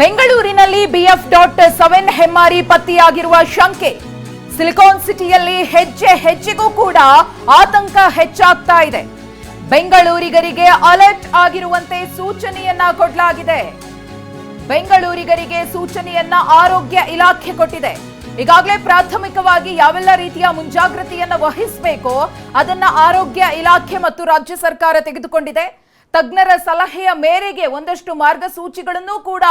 ಬೆಂಗಳೂರಿನಲ್ಲಿ ಬಿಎಫ್ dot seven ಹೆಮ್ಮಾರಿ ಪತ್ತೆಯಾಗಿರುವ ಶಂಕೆ. ಸಿಲಿಕಾನ್ ಸಿಟಿಯಲ್ಲಿ ಹೆಜ್ಜೆ ಹೆಜ್ಜೆಗೂ ಕೂಡ ಆತಂಕ ಹೆಚ್ಚಾಗ್ತಾ ಇದೆ. ಬೆಂಗಳೂರಿಗರಿಗೆ ಅಲರ್ಟ್ ಆಗಿರುವಂತೆ ಸೂಚನೆಯನ್ನ ಕೊಡಲಾಗಿದೆ. ಬೆಂಗಳೂರಿಗರಿಗೆ ಸೂಚನೆಯನ್ನ ಆರೋಗ್ಯ ಇಲಾಖೆ ಕೊಟ್ಟಿದೆ. ಈಗಾಗಲೇ ಪ್ರಾಥಮಿಕವಾಗಿ ಯಾವೆಲ್ಲ ರೀತಿಯ ಮುಂಜಾಗ್ರತೆಯನ್ನು ವಹಿಸಬೇಕೋ ಅದನ್ನ ಆರೋಗ್ಯ ಇಲಾಖೆ ಮತ್ತು ರಾಜ್ಯ ಸರ್ಕಾರ ತೆಗೆದುಕೊಂಡಿದೆ. ತಜ್ಞರ ಸಲಹೆಯ ಮೇರೆಗೆ ಒಂದಷ್ಟು ಮಾರ್ಗಸೂಚಿಗಳನ್ನು ಕೂಡ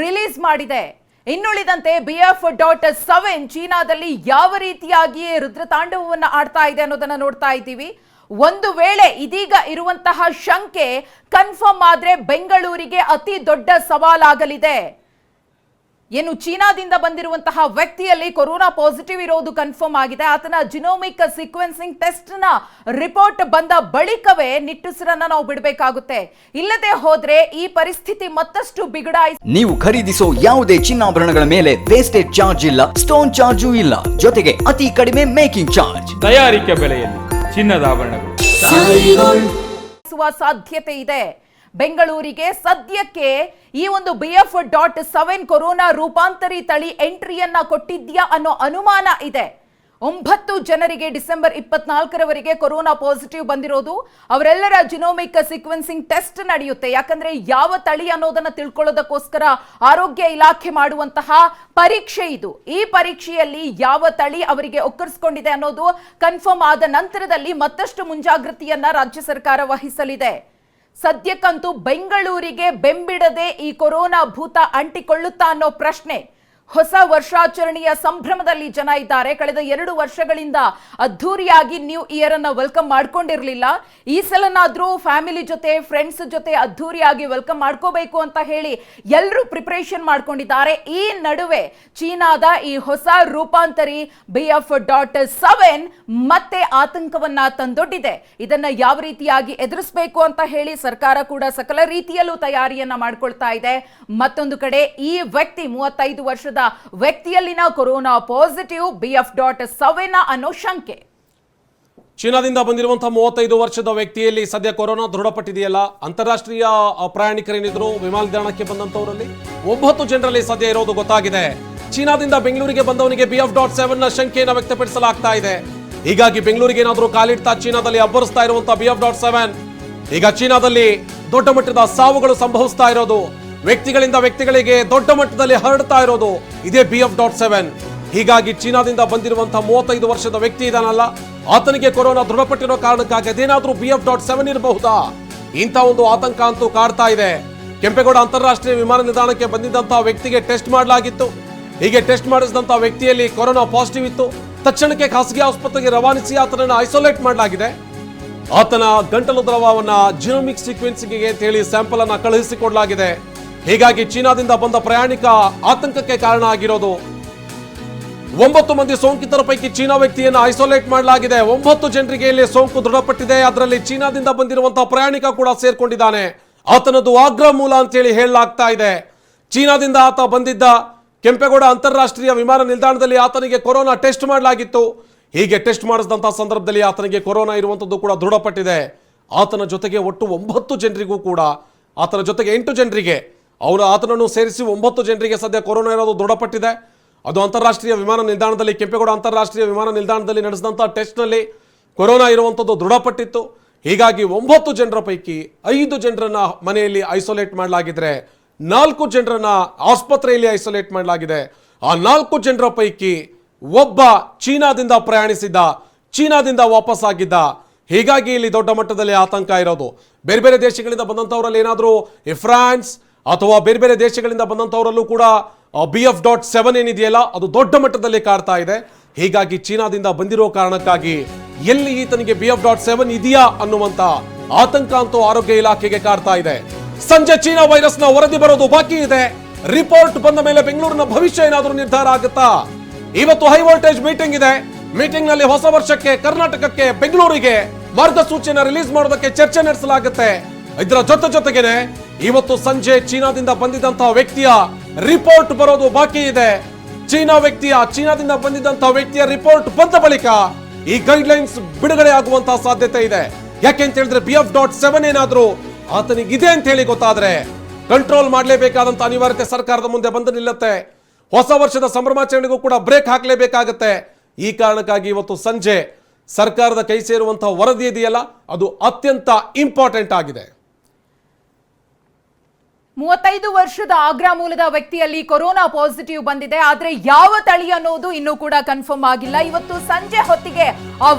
ರಿಲೀಸ್ ಮಾಡಿದೆ. ಇನ್ನುಳಿದಂತೆ ಬಿ ಎಫ್ ಡಾಟ್ ಸೆವೆನ್ ಚೀನಾದಲ್ಲಿ ಯಾವ ರೀತಿಯಾಗಿ ರುದ್ರತಾಂಡವವನ್ನು ಆಡ್ತಾ ಇದೆ ಅನ್ನೋದನ್ನ ನೋಡ್ತಾ ಇದ್ದೀವಿ. ಒಂದು ವೇಳೆ ಇದೀಗ ಇರುವಂತಹ ಶಂಕೆ ಕನ್ಫರ್ಮ್ ಆದ್ರೆ ಬೆಂಗಳೂರಿಗೆ ಅತಿ ದೊಡ್ಡ ಸವಾಲಾಗಲಿದೆ. ಏನು ಚೀನಾದಿಂದ ಬಂದಿರುವಂತಹ ವ್ಯಕ್ತಿಯಲ್ಲಿ ಕೊರೋನಾ ಪಾಸಿಟಿವ್ ಇರೋದು ಕನ್ಫರ್ಮ್ ಆಗಿದೆ ಆತನ ಜಿನೋಮಿಕ್ ಸೀಕ್ವೆನ್ಸಿಂಗ್ ಟೆಸ್ಟ್ನ ರಿಪೋರ್ಟ್ ಬಂದ ಬಳಿಕವೇ ನಿಟ್ಟುಸಿರನ್ನ ನಾವು ಬಿಡಬೇಕಾಗುತ್ತೆ ಇಲ್ಲದೆ ಹೋದ್ರೆ ಈ ಪರಿಸ್ಥಿತಿ ಮತ್ತಷ್ಟು ಬಿಗಡಾಯ್ ನೀವು ಖರೀದಿಸೋ ಯಾವುದೇ ಚಿನ್ನಾಭರಣಗಳ ಮೇಲೆ ವೇಸ್ಟೇಜ್ ಚಾರ್ಜ್ ಇಲ್ಲ ಸ್ಟೋನ್ ಚಾರ್ಜು ಇಲ್ಲ ಜೊತೆಗೆ ಅತಿ ಕಡಿಮೆ ಮೇಕಿಂಗ್ ಚಾರ್ಜ್ ತಯಾರಿಕೆ ಬೆಲೆಯಲ್ಲಿ ಚಿನ್ನದ ಆಭರಣಗಳು ಸಾಧ್ಯತೆ ಇದೆ ಬೆಂಗಳೂರಿಗೆ ಸದ್ಯಕ್ಕೆ ಈ ಒಂದು B F dot seven corona ರೂಪಾಂತರಿ ತಳಿ ಎಂಟ್ರಿಯನ್ನ ಕೊಟ್ಟಿದ್ಯಾ ಅನ್ನೋ ಅನುಮಾನ ಇದೆ. ಒಂಬತ್ತು ಜನರಿಗೆ ಡಿಸೆಂಬರ್ ಇಪ್ಪತ್ನಾಲ್ಕರವರೆಗೆ ಕೊರೋನಾ ಪಾಸಿಟಿವ್ ಬಂದಿರೋದು, ಅವರೆಲ್ಲರ ಜಿನೋಮಿಕ್ ಸೀಕ್ವೆನ್ಸಿಂಗ್ ಟೆಸ್ಟ್ ನಡೆಯುತ್ತೆ. ಯಾಕಂದ್ರೆ ಯಾವ ತಳಿ ಅನ್ನೋದನ್ನ ತಿಳ್ಕೊಳ್ಳೋದಕ್ಕೋಸ್ಕರ ಆರೋಗ್ಯ ಇಲಾಖೆ ಮಾಡುವಂತಹ ಪರೀಕ್ಷೆ ಇದು. ಈ ಪರೀಕ್ಷೆಯಲ್ಲಿ ಯಾವ ತಳಿ ಅವರಿಗೆ ಒಕ್ಕರಿಸ್ಕೊಂಡಿದೆ ಅನ್ನೋದು ಕನ್ಫರ್ಮ್ ಆದ ನಂತರದಲ್ಲಿ ಮತ್ತಷ್ಟು ಮುಂಜಾಗ್ರತೆಯನ್ನ ರಾಜ್ಯ ಸರ್ಕಾರ ವಹಿಸಲಿದೆ. ಸದ್ಯಕ್ಕಂತೂ ಬೆಂಗಳೂರಿಗೆ ಬೆಂಬಿಡದೆ ಈ ಕೊರೋನಾ ಭೂತ ಅಂಟಿಕೊಳ್ಳುತ್ತಾ ಅನ್ನೋ ಪ್ರಶ್ನೆ. ಹೊಸ ವರ್ಷಾಚರಣೆಯ ಸಂಭ್ರಮದಲ್ಲಿ ಜನ ಇದ್ದಾರೆ. ಕಳೆದ ಎರಡು ವರ್ಷಗಳಿಂದ ಅದ್ಧೂರಿಯಾಗಿ ನ್ಯೂ ಇಯರ್ ಅನ್ನ ವೆಲ್ಕಮ್ ಮಾಡ್ಕೊಂಡಿರ್ಲಿಲ್ಲ. ಈ ಸಲನಾದ್ರೂ ಫ್ಯಾಮಿಲಿ ಜೊತೆ ಫ್ರೆಂಡ್ಸ್ ಜೊತೆ ಅದ್ಧೂರಿಯಾಗಿ ವೆಲ್ಕಮ್ ಮಾಡ್ಕೋಬೇಕು ಅಂತ ಹೇಳಿ ಎಲ್ಲರೂ ಪ್ರಿಪರೇಷನ್ ಮಾಡ್ಕೊಂಡಿದ್ದಾರೆ. ಈ ನಡುವೆ ಚೀನಾದ ಈ ಹೊಸ ರೂಪಾಂತರಿ ಬಿ ಎಫ್ ಡಾಟ್ ಸೆವೆನ್ ಮತ್ತೆ ಆತಂಕವನ್ನ ತಂದೊಡ್ಡಿದೆ. ಇದನ್ನ ಯಾವ ರೀತಿಯಾಗಿ ಎದುರಿಸಬೇಕು ಅಂತ ಹೇಳಿ ಸರ್ಕಾರ ಕೂಡ ಸಕಲ ರೀತಿಯಲ್ಲೂ ತಯಾರಿಯನ್ನ ಮಾಡ್ಕೊಳ್ತಾ ಇದೆ. ಮತ್ತೊಂದು ಕಡೆ ಈ ವ್ಯಕ್ತಿ ಮೂವತ್ತೈದು ವರ್ಷದ ವ್ಯಕ್ತಿಯಲ್ಲಿನ corona positive B F dot seven ಅನ್ನೋ ಶಂಕೆ. ಚೀನಾದಿಂದ ಬಂದಿರುವಂತಹ ಮೂವತ್ತೈದು ವರ್ಷದ ವ್ಯಕ್ತಿಯಲ್ಲಿ ಸದ್ಯ ಕೊರೋನಾ ದೃಢಪಟ್ಟಿದೆಯಲ್ಲ? ಅಂತಾರಾಷ್ಟ್ರೀಯ ಪ್ರಯಾಣಿಕರೇನಿದ್ರು, ವಿಮಾನ ನಿಲ್ದಾಣಕ್ಕೆ ಬಂದಂತವರಲ್ಲಿ ಒಂಬತ್ತು ಜನರಲ್ಲಿ ಸದ್ಯ ಇರೋದು ಗೊತ್ತಾಗಿದೆ. ಚೀನಾದಿಂದ ಬೆಂಗಳೂರಿಗೆ ಬಂದವನಿಗೆ ಬಿ ಎಫ್ ಡಾಟ್ ಸೆವೆನ್ನ ಶಂಕೆಯನ್ನು ವ್ಯಕ್ತಪಡಿಸಲಾಗ್ತಾ ಇದೆ. ಹೀಗಾಗಿ ಬೆಂಗಳೂರಿಗೆ ಏನಾದರೂ ಕಾಲಿಡ್ತಾ ಚೀನಾದಲ್ಲಿ ಅಬ್ಬರಿಸ್ತಾ ಇರುವಂತಹ ಬಿ ಎಫ್ ಡಾಟ್ ಸೆವೆನ್ ಈಗ ಚೀನಾದಲ್ಲಿ ದೊಡ್ಡ ಮಟ್ಟದ ಸಾವುಗಳು ಸಂಭವಿಸ್ತಾ ಇರೋದು. ವ್ಯಕ್ತಿಗಳಿಂದ ವ್ಯಕ್ತಿಗಳಿಗೆ ದೊಡ್ಡ ಮಟ್ಟದಲ್ಲಿ ಹರಡ್ತಾ ಇರೋದು ಇದೇ ಬಿ ಎಫ್ ಡಾಟ್ ಸೆವೆನ್ ಹೀಗಾಗಿ ಚೀನಾದಿಂದ ಬಂದಿರುವಂತಹ ಮೂವತ್ತೈದು ವರ್ಷದ ವ್ಯಕ್ತಿ ಇದಾನಲ್ಲ. ಆತನಿಗೆ ಕೊರೋನಾ ದೃಢಪಟ್ಟಿರೋ ಕಾರಣಕ್ಕಾಗಿ ಅದೇನಾದ್ರೂ ಬಿ ಎಫ್ ಡಾಟ್ ಸೆವೆನ್ ಇರಬಹುದಾ? ಇಂಥ ಒಂದು ಆತಂಕ ಅಂತೂ ಕಾಡ್ತಾ ಇದೆ. ಕೆಂಪೇಗೌಡ ಅಂತಾರಾಷ್ಟ್ರೀಯ ವಿಮಾನ ನಿಲ್ದಾಣಕ್ಕೆ ಬಂದಿದ್ದಂತಹ ವ್ಯಕ್ತಿಗೆ ಟೆಸ್ಟ್ ಮಾಡಲಾಗಿತ್ತು. ಹೀಗೆ ಟೆಸ್ಟ್ ಮಾಡಿಸಿದಂತಹ ವ್ಯಕ್ತಿಯಲ್ಲಿ ಕೊರೋನಾ ಪಾಸಿಟಿವ್ ಇತ್ತು. ತಕ್ಷಣಕ್ಕೆ ಖಾಸಗಿ ಆಸ್ಪತ್ರೆಗೆ ರವಾನಿಸಿ ಆತನನ್ನು ಐಸೋಲೇಟ್ ಮಾಡಲಾಗಿದೆ. ಆತನ ಗಂಟಲು ದ್ರವವನ್ನು ಜಿನೋಮಿಕ್ ಸೀಕ್ವೆನ್ಸಿಂಗ್ಗೆ ಹೇಳಿ ಸ್ಯಾಂಪಲ್ ಅನ್ನು ಕಳುಹಿಸಿಕೊಡಲಾಗಿದೆ. ಹೀಗಾಗಿ ಚೀನಾದಿಂದ ಬಂದ ಪ್ರಯಾಣಿಕ ಆತಂಕಕ್ಕೆ ಕಾರಣ ಆಗಿರೋದು ಒಂಬತ್ತು ಮಂದಿ ಸೋಂಕಿತರ ಪೈಕಿ ಚೀನಾ ವ್ಯಕ್ತಿಯನ್ನು ಐಸೋಲೇಟ್ ಮಾಡಲಾಗಿದೆ. ಒಂಬತ್ತು ಜನರಿಗೆ ಇಲ್ಲಿ ಸೋಂಕು ದೃಢಪಟ್ಟಿದೆ. ಅದರಲ್ಲಿ ಚೀನಾದಿಂದ ಬಂದಿರುವಂತಹ ಪ್ರಯಾಣಿಕ ಕೂಡ ಸೇರ್ಕೊಂಡಿದ್ದಾನೆ. ಆತನದು ಆಗ್ರಾ ಮೂಲ ಅಂತೇಳಿ ಹೇಳಲಾಗ್ತಾ ಇದೆ. ಚೀನಾದಿಂದ ಆತ ಬಂದಿದ್ದ ಕೆಂಪೇಗೌಡ ಅಂತಾರಾಷ್ಟ್ರೀಯ ವಿಮಾನ ನಿಲ್ದಾಣದಲ್ಲಿ ಆತನಿಗೆ ಕೊರೋನಾ ಟೆಸ್ಟ್ ಮಾಡಲಾಗಿತ್ತು. ಹೀಗೆ ಟೆಸ್ಟ್ ಮಾಡಿಸಿದಂತಹ ಸಂದರ್ಭದಲ್ಲಿ ಆತನಿಗೆ ಕೊರೋನಾ ಇರುವಂಥದ್ದು ಕೂಡ ದೃಢಪಟ್ಟಿದೆ. ಆತನ ಜೊತೆಗೆ ಒಟ್ಟು ಒಂಬತ್ತು ಜನರಿಗೂ ಕೂಡ, ಆತನ ಜೊತೆಗೆ ಎಂಟು ಜನರಿಗೆ ಅವರು ಆತನನ್ನು ಸೇರಿಸಿ ಒಂಬತ್ತು ಜನರಿಗೆ ಸದ್ಯ ಕೊರೋನಾ ಇರೋದು ದೃಢಪಟ್ಟಿದೆ. ಅದು ಅಂತಾರಾಷ್ಟ್ರೀಯ ವಿಮಾನ ನಿಲ್ದಾಣದಲ್ಲಿ, ಕೆಂಪೇಗೌಡ ಅಂತಾರಾಷ್ಟ್ರೀಯ ವಿಮಾನ ನಿಲ್ದಾಣದಲ್ಲಿ ನಡೆಸಿದಂಥ ಟೆಸ್ಟ್ನಲ್ಲಿ ಕೊರೋನಾ ಇರುವಂಥದ್ದು ದೃಢಪಟ್ಟಿತ್ತು. ಹೀಗಾಗಿ ಒಂಬತ್ತು ಜನರ ಪೈಕಿ ಐದು ಜನರನ್ನ ಮನೆಯಲ್ಲಿ ಐಸೋಲೇಟ್ ಮಾಡಲಾಗಿದ್ರೆ, ನಾಲ್ಕು ಜನರನ್ನ ಆಸ್ಪತ್ರೆಯಲ್ಲಿ ಐಸೋಲೇಟ್ ಮಾಡಲಾಗಿದೆ. ಆ ನಾಲ್ಕು ಜನರ ಪೈಕಿ ಒಬ್ಬ ಚೀನಾದಿಂದ ಪ್ರಯಾಣಿಸಿದ್ದ, ಚೀನಾದಿಂದ ವಾಪಸ್ ಆಗಿದ್ದ ಹೀಗಾಗಿ ಇಲ್ಲಿ ದೊಡ್ಡ ಮಟ್ಟದಲ್ಲಿ ಆತಂಕ ಇರೋದು. ಬೇರೆ ಬೇರೆ ದೇಶಗಳಿಂದ ಬಂದಂಥವರಲ್ಲಿ ಏನಾದರೂ ಫ್ರಾನ್ಸ್ ಅಥವಾ ಬೇರೆ ಬೇರೆ ದೇಶಗಳಿಂದ ಬಂದಂಥವರಲ್ಲೂ ಕೂಡ ಬಿ ಎಫ್ ಡಾಟ್ ಸೆವೆನ್ ಏನಿದೆಯಲ್ಲ, ಅದು ದೊಡ್ಡ ಮಟ್ಟದಲ್ಲಿ ಕಾಡ್ತಾ ಇದೆ. ಹೀಗಾಗಿ ಚೀನಾದಿಂದ ಬಂದಿರೋ ಕಾರಣಕ್ಕಾಗಿ ಎಲ್ಲಿ ಈತನಿಗೆ ಬಿ ಎಫ್ ಡಾಟ್ ಸೆವೆನ್ ಇದೆಯಾ ಅನ್ನುವಂತ ಆತಂಕ ಅಂತೂ ಆರೋಗ್ಯ ಇಲಾಖೆಗೆ ಕಾಡ್ತಾ ಇದೆ. ಸಂಜೆ ಚೀನಾ ವೈರಸ್ನ ವರದಿ ಬರೋದು ಬಾಕಿ ಇದೆ. ರಿಪೋರ್ಟ್ ಬಂದ ಮೇಲೆ ಬೆಂಗಳೂರಿನ ಭವಿಷ್ಯ ಏನಾದರೂ ನಿರ್ಧಾರ ಆಗುತ್ತಾ? ಇವತ್ತು ಹೈ ವೋಲ್ಟೇಜ್ ಮೀಟಿಂಗ್ ಇದೆ. ಮೀಟಿಂಗ್ನಲ್ಲಿ ಹೊಸ ವರ್ಷಕ್ಕೆ ಕರ್ನಾಟಕಕ್ಕೆ ಬೆಂಗಳೂರಿಗೆ ಮಾರ್ಗಸೂಚಿಯನ್ನು ರಿಲೀಸ್ ಮಾಡೋದಕ್ಕೆ ಚರ್ಚೆ ನಡೆಸಲಾಗುತ್ತೆ. ಇದರ ಜೊತೆ ಜೊತೆಗೇನೆ ಇವತ್ತು ಸಂಜೆ ಚೀನಾದಿಂದ ಬಂದಿದ್ದಂತಹ ವ್ಯಕ್ತಿಯ ರಿಪೋರ್ಟ್ ಬರೋದು ಬಾಕಿ ಇದೆ. ಚೀನಾ ವ್ಯಕ್ತಿಯ, ಚೀನಾದಿಂದ ಬಂದಿದ್ದಂತಹ ವ್ಯಕ್ತಿಯ ರಿಪೋರ್ಟ್ ಬಂದ ಬಳಿಕ ಈ ಗೈಡ್ ಲೈನ್ಸ್ ಬಿಡುಗಡೆ ಆಗುವಂತಹ ಸಾಧ್ಯತೆ ಇದೆ. ಯಾಕೆ ಅಂತ ಹೇಳಿದ್ರೆ ಬಿ ಎಫ್ ಡಾಟ್ ಸೆವೆನ್ ಏನಾದ್ರೂ ಆತನಿಗಿದೆ ಅಂತ ಹೇಳಿ ಗೊತ್ತಾದ್ರೆ ಕಂಟ್ರೋಲ್ ಮಾಡಲೇಬೇಕಾದಂತ ಅನಿವಾರ್ಯತೆ ಸರ್ಕಾರದ ಮುಂದೆ ಬಂದು ನಿಲ್ಲುತ್ತೆ. ಹೊಸ ವರ್ಷದ ಸಂಭ್ರಮಾಚರಣೆಗೂ ಕೂಡ ಬ್ರೇಕ್ ಹಾಕಲೇಬೇಕಾಗತ್ತೆ. ಈ ಕಾರಣಕ್ಕಾಗಿ ಇವತ್ತು ಸಂಜೆ ಸರ್ಕಾರದ ಕೈ ಸೇರುವಂತಹ ವರದಿ ಇದೆಯಲ್ಲ, ಅದು ಅತ್ಯಂತ ಇಂಪಾರ್ಟೆಂಟ್ ಆಗಿದೆ. ಮೂವತ್ತೈದು ವರ್ಷದ ಆಗ್ರಾ ಮೂಲದ ವ್ಯಕ್ತಿಯಲ್ಲಿ ಕೊರೋನಾ ಪಾಸಿಟಿವ್ ಬಂದಿದೆ, ಆದ್ರೆ ಯಾವ ತಳಿ ಅನ್ನೋದು ಇನ್ನೂ ಕೂಡ ಕನ್ಫರ್ಮ್ ಆಗಿಲ್ಲ. ಇವತ್ತು ಸಂಜೆ ಹೊತ್ತಿಗೆ